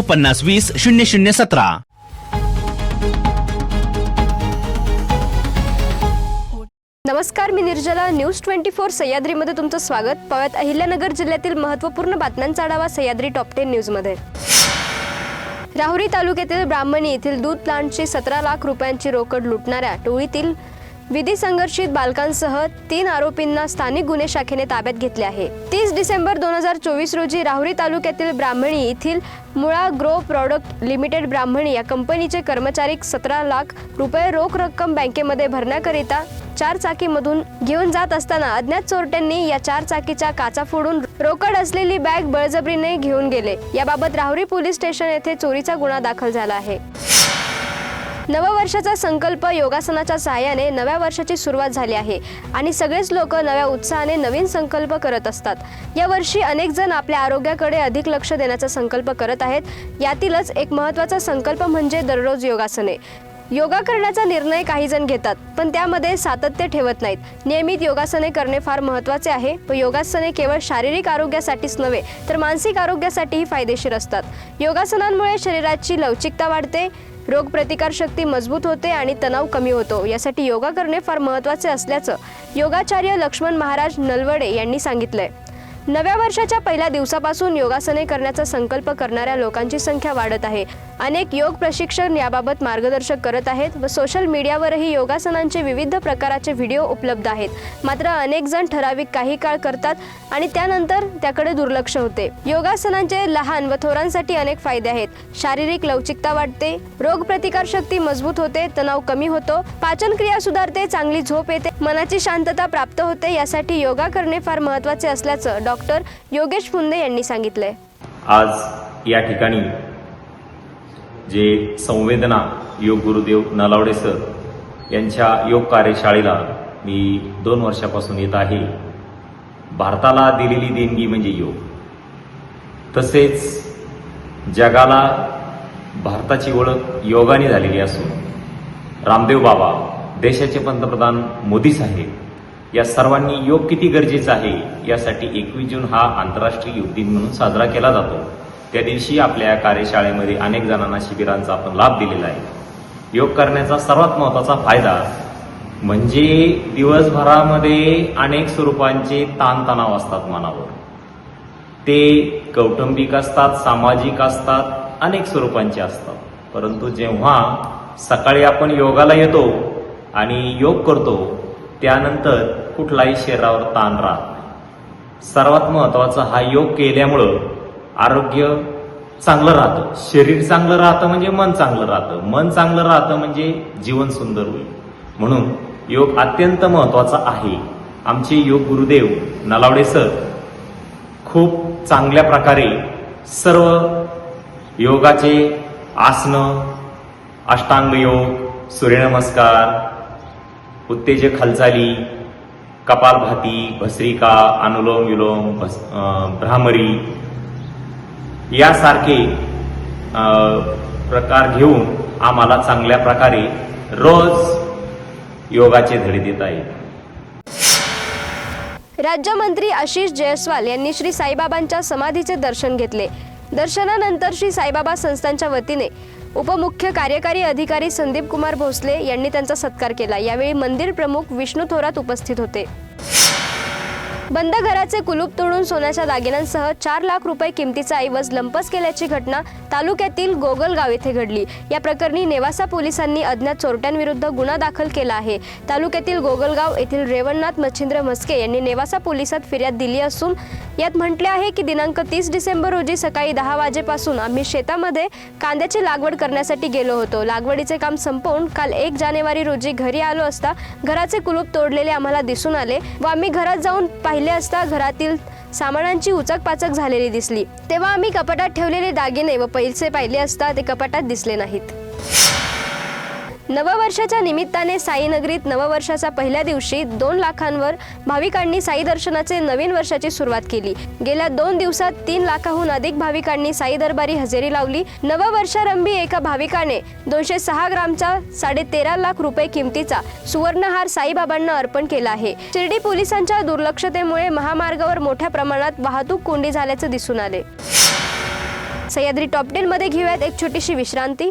पन्नास वीस शून्य शून्य सतरा. नमस्कार मी निर्जला. न्यूज ट्वेंटी फोर सह्याद्रीमध्ये तुमचं स्वागत. पावत अहिल्यानगर जिल्ह्यातील महत्त्वपूर्ण बातम्यांचा आढावा सह्याद्री टॉप टेन न्यूजमध्ये. राहुरी तालुक्यातील ब्राह्मणी येथील दूध प्लांटची सतरा लाख रुपयांची रोकड लुटणाऱ्या टोळीतील विधी संघर्षित बालकांसह तीन आरोपींना स्थानिक गुन्हे शाखेने ताब्यात घेतले आहे. तीस डिसेंबर दोन हजार चोवीस रोजी राहुरी तालुक्यातील ब्राह्मणी येथील Mula Grow Product Limited Brahmani या कंपनीचे कर्मचारी सतरा लाख रुपये रोख रक्कम बँकेमध्ये भरण्याकरिता चार चाकीमधून घेऊन जात असताना अज्ञात चोरट्यांनी या चार चाकीच्या काचा फोडून रोकड असलेली बॅग बळजबरीने घेऊन गेले. याबाबत राहुरी पोलीस स्टेशन येथे चोरीचा गुन्हा दाखल झाला आहे. नववर्षाचा संकल्प योगासनाच्या सहाय्याने नव्या वर्षाची सुरुवात झाली आहे आणि सगळेच लोक नव्या उत्साहाने नवीन संकल्प करत असतात. यावर्षी अनेक जण आपल्या आरोग्याकडे अधिक लक्ष देण्याचा संकल्प करत आहेत. यातीलच एक महत्त्वाचा संकल्प म्हणजे दररोज योगासने. योगा करण्याचा निर्णय काही जण घेतात पण त्यामध्ये सातत्य ठेवत नाहीत. नियमित योगासने करणे फार महत्त्वाचे आहे व योगासने केवळ शारीरिक आरोग्यासाठीच नव्हे तर मानसिक आरोग्यासाठीही फायदेशीर असतात. योगासनांमुळे शरीराची लवचिकता वाढते रोगप्रतिकारशक्ती मजबूत होते आणि तणाव कमी होतो. यासाठी योगा करणे फार महत्त्वाचे असल्याचं योगाचार्य लक्ष्मण महाराज नलवडे यांनी सांगितलंय. नव्या वर्षाच्या पहिल्या दिवसापासून योगासने करण्याचा संकल्प करणाऱ्या लोकांची संख्या वाढत आहे. अनेक योग प्रशिक्षण याबाबत मार्गदर्शक करत आहेत व सोशल मीडियावरही योगासनांचे विविध प्रकाराचे व्हिडिओ उपलब्ध आहेत. मात्र अनेक जण ठराविक काही काळ करतात आणि त्यानंतर त्याकडे दुर्लक्ष होते. योगासनांचे लहान व थोरांसाठी अनेक फायदे आहेत. शारीरिक लवचिकता वाढते रोगप्रतिकारशक्ती मजबूत होते तणाव कमी होतो पाचन क्रिया सुधारते चांगली झोप येते मनाची शांतता प्राप्त होते यासाठी योगा करणे फार महत्त्वाचे असल्याचं डॉक्टर योगेश फुंदे यांनी सांगितलंय. आज या ठिकाणी जे संवेदना योग गुरुदेव नलावडे सर यांच्या योग कार्यशाळेला मी दोन वर्षापासून येत आहे. भारताला दिलेली देणगी म्हणजे योग. तसेच जगाला भारताची ओळख योगाने झालेली असून रामदेव बाबा देशाचे पंतप्रधान मोदी साहेब या सर्वांनी योग किती गरजेचा आहे यासाठी एकवीस जून हा आंतरराष्ट्रीय योग दिन म्हणून साजरा केला जातो. त्या दिवशी आपल्या कार्यशाळेमध्ये अनेक जणांना शिबिरांचा आपण लाभ दिलेला आहे. योग करण्याचा सर्वात महत्त्वाचा फायदा म्हणजे दिवसभरामध्ये अनेक स्वरूपांचे ताणतणाव असतात मनावर. ते कौटुंबिक असतात सामाजिक असतात अनेक स्वरूपांचे असतात. परंतु जेव्हा सकाळी आपण योगाला येतो आणि योग करतो त्यानंतर कुठलाही शरीरावर ताण राहत नाही. सर्वात महत्त्वाचा हा योग केल्यामुळं आरोग्य चांगलं राहतं. शरीर चांगलं राहतं म्हणजे मन चांगलं राहतं. मन चांगलं राहतं म्हणजे जीवन सुंदर होईल. म्हणून योग अत्यंत महत्त्वाचा आहे. आमचे योग गुरुदेव नलावडे सर खूप चांगल्या प्रकारे सर्व योगाचे आसनं अष्टांग योग सूर्यनमस्कार उत्तेजक हालचाली कपालभाती भस्रिका अनुलोम विलोम भस भ्रामरी यासारखे अं, प्रकार घेऊन आम्हाला चांगल्या प्रकारे रोज योगाचे धडे देत आहेत राज्यमंत्री आशिष जयस्वाल यांनी श्री साईबाबांच्या समाधीचे दर्शन घेतले. दर्शनानंतर श्री साईबाबा संस्थांच्या वतीने उपमुख्य कार्यकारी अधिकारी संदीप कुमार भोसले यांनी त्यांचा सत्कार केला. यावेळी मंदिर प्रमुख विष्णू थोरात उपस्थित होते. बंद घराचे कुलूप तोडून सोन्याच्या दागिन्यांसह चार लाख रुपये किमतीचा ऐवज लंपस केल्याची घटना तालुक्यातील गोगलगाव येथे घडली. या प्रकरणी नेवासा पोलिसांनी अज्ञात चोरट्यांविरुद्ध गुन्हा दाखल केला आहे. तालुक्यातील गोगलगाव येथील रेवणनाथ मच्छिंद्र म्हस्के यांनी नेवासा पोलिसात फिर्याद दिली असून यात म्हटले आहे की दिनांक तीस डिसेंबर रोजी सकाळी दहा वाजेपासून आम्ही शेतामध्ये कांद्याची लागवड करण्यासाठी गेलो होतो. लागवडीचे काम संपवून काल एक जानेवारी रोजी घरी आलो असता घराचे कुलूप तोडलेले आम्हाला दिसून आले व आम्ही घरात जाऊन पाहिले असता घरातील सामानांची उचकपाचक झालेली दिसली. तेव्हा आम्ही कपाटात ठेवलेले दागिने व पैसे पाहिले असता ते कपाटात दिसले नाहीत. नववर्षाच्या निमित्ताने साईनगरीत नववर्षाच्या पहिल्या दिवशी दोन लाखांवर भाविकांनी साई दर्शनाचे नवीन वर्षाची सुरुवात केली. गेल्या दोन दिवसात तीन लाखाहून अधिक भाविकांनी साई दरबारी हजेरी लावली. नववर्षारंभी एका भाविकाने दोनशे सहा ग्रामचा साडेतेरा लाख रुपये किमतीचा सुवर्णहार साईबाबांना अर्पण केला आहे. शिर्डी पोलिसांच्या दुर्लक्षतेमुळे महामार्गावर मोठ्या प्रमाणात वाहतूक कोंडी झाल्याचं दिसून आले. सह्याद्री टॉप टेन मध्ये घेऊयात एक छोटीशी विश्रांती.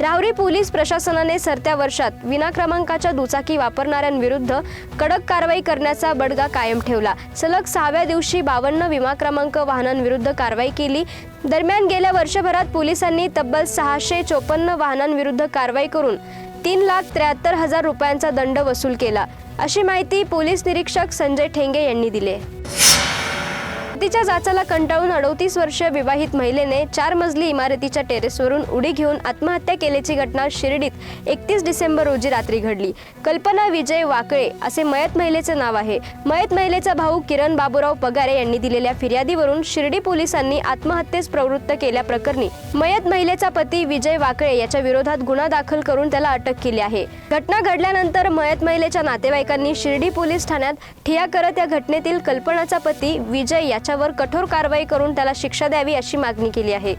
राहुरी पोलीस प्रशासनाने सरत्या वर्षात विना क्रमांकाच्या दुचाकी वापरणाऱ्यांविरुद्ध कडक कारवाई करण्याचा बडगा कायम ठेवला. सलग सहाव्या दिवशी बावन्न विमा क्रमांक वाहनांविरुद्ध कारवाई केली. दरम्यान गेल्या वर्षभरात पोलिसांनी तब्बल सहाशे चोपन्न वाहनांविरुद्ध कारवाई करून तीन लाख त्र्याहत्तर हजार रुपयांचा दंड वसूल केला. अशी माहिती पोलीस निरीक्षक संजय ठेंगे यांनी दिली तिच्या जाचाला कंटाळून अडोतीस वर्षीय विवाहित महिलेने चार मजली इमारतीच्या टेरेसवरून उडी घेऊन आत्महत्या केल्याची घटना शिर्डीत एकतीस डिसेंबर रोजी रात्री घडली. कल्पना विजय वाकळे असे मयत महिलेचे नाव आहे. मयत महिलेचा भाऊ किरण बाबूराव पगारे यांनी दिलेल्या फिर्यादीवरून शिर्डी पोलिसांनी आत्महत्येस प्रवृत्त केल्याप्रकरणी मयत महिलेचा पती विजय वाकळे याच्या विरोधात गुन्हा दाखल करून त्याला अटक केली आहे. घटना घडल्यानंतर मयत महिलेच्या नातेवाईकांनी शिर्डी पोलीस ठाण्यात ठिया करत या घटनेतील कल्पनाचा पती विजय त्याच्यावर कठोर कारवाई करून त्याला शिक्षा द्यावी अशी मागणी केली आहे.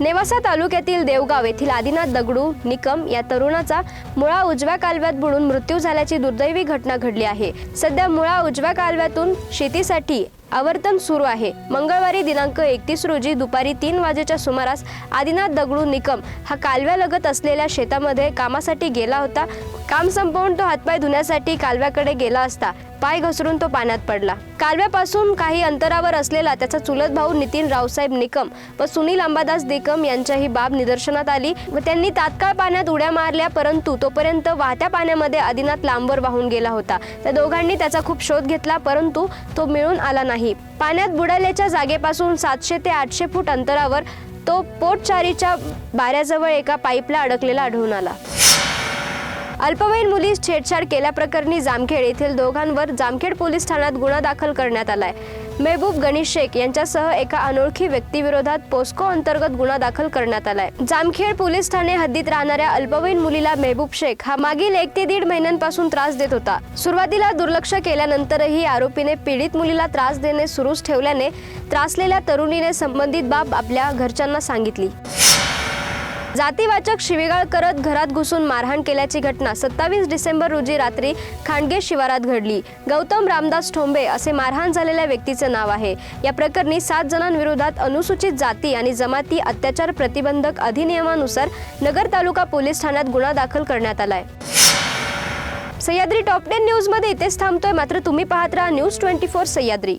नेवासा तालुक्यातील देवगाव येथील आदिनाथ दगडू निकम या तरुणाचा मुळा उजव्या कालव्यात बुडून मृत्यू झाल्याची दुर्दैवी घटना घडली आहे. सध्या मुळा उजव्या कालव्यातून शेतीसाठी आवर्तन सुरू आहे. मंगळवारी दिनांक एकतीस रोजी दुपारी तीन वाजेच्या सुमारास आदिनाथ दगडू निकम हा कालव्यालगत असलेल्या शेतामध्ये कामासाठी गेला होता. काम संपवून तो हातपाय धुण्यासाठी कालव्याकडे गेला असता. पाय घसरून तो पाण्यात पडला. कालव्यापासून काही अंतरावर असलेला त्याचा चुलत भाऊ नितीन रावसाहेब निकम व सुनील अंबादास निकम यांच्या ही बाब निदर्शनात आली व त्यांनी तात्काळ पाण्यात उड्या मारल्या परंतु तोपर्यंत वाहत्या पाण्यामध्ये आदिनाथ लांबवर वाहून गेला होता. त्या दोघांनी त्याचा खूप शोध घेतला परंतु तो मिळून आला नाही. पाण्यात बुडाल्याच्या जागेपासून सातशे ते आठशे फूट अंतरावर तो पोटचारीच्या बाऱ्याजवळ एका पाईपला अडकलेला आढळून आला. अल्पवयीन मुलीस छेडछाड केल्याप्रकरणी जामखेड येथील दोघांवर जामखेड पोलीस ठाण्यात गुन्हा दाखल करण्यात आलाय. मेहबूब गणेश शेख यांच्यासह एका अनोळखी व्यक्तीविरोधात पोस्को अंतर्गत गुन्हा दाखल करण्यात आलाय. जामखेड पोलीस ठाणे हद्दीत राहणाऱ्या अल्पवयीन मुलीला मेहबूब शेख हा मागील एक ते दीड महिन्यांपासून त्रास देत होता. सुरुवातीला दुर्लक्ष केल्यानंतरही आरोपीने पीडित मुलीला त्रास देणे सुरूच ठेवल्याने त्रासलेल्या तरुणीने संबंधित बाब आपल्या घरच्यांना सांगितली. जातीवाचक शिवीगाळ करत घरात घुसून मारहाण केल्याची घटना सत्तावीस डिसेंबर रोजी रात्री खांडगे शिवारात घडली. गौतम रामदास ठोंबे असे मारहाण झालेल्या व्यक्तीचे नाव आहे. या प्रकरणी सात जणांविरोधात अनुसूचित जाती आणि जमाती अत्याचार प्रतिबंधक अधिनियमानुसार नगर तालुका पोलीस ठाण्यात गुन्हा दाखल करण्यात आलाय. सह्याद्री टॉप टेन न्यूजमध्ये इथेच थांबतोय. मात्र तुम्ही पाहत राहा news twenty four Sahyadri.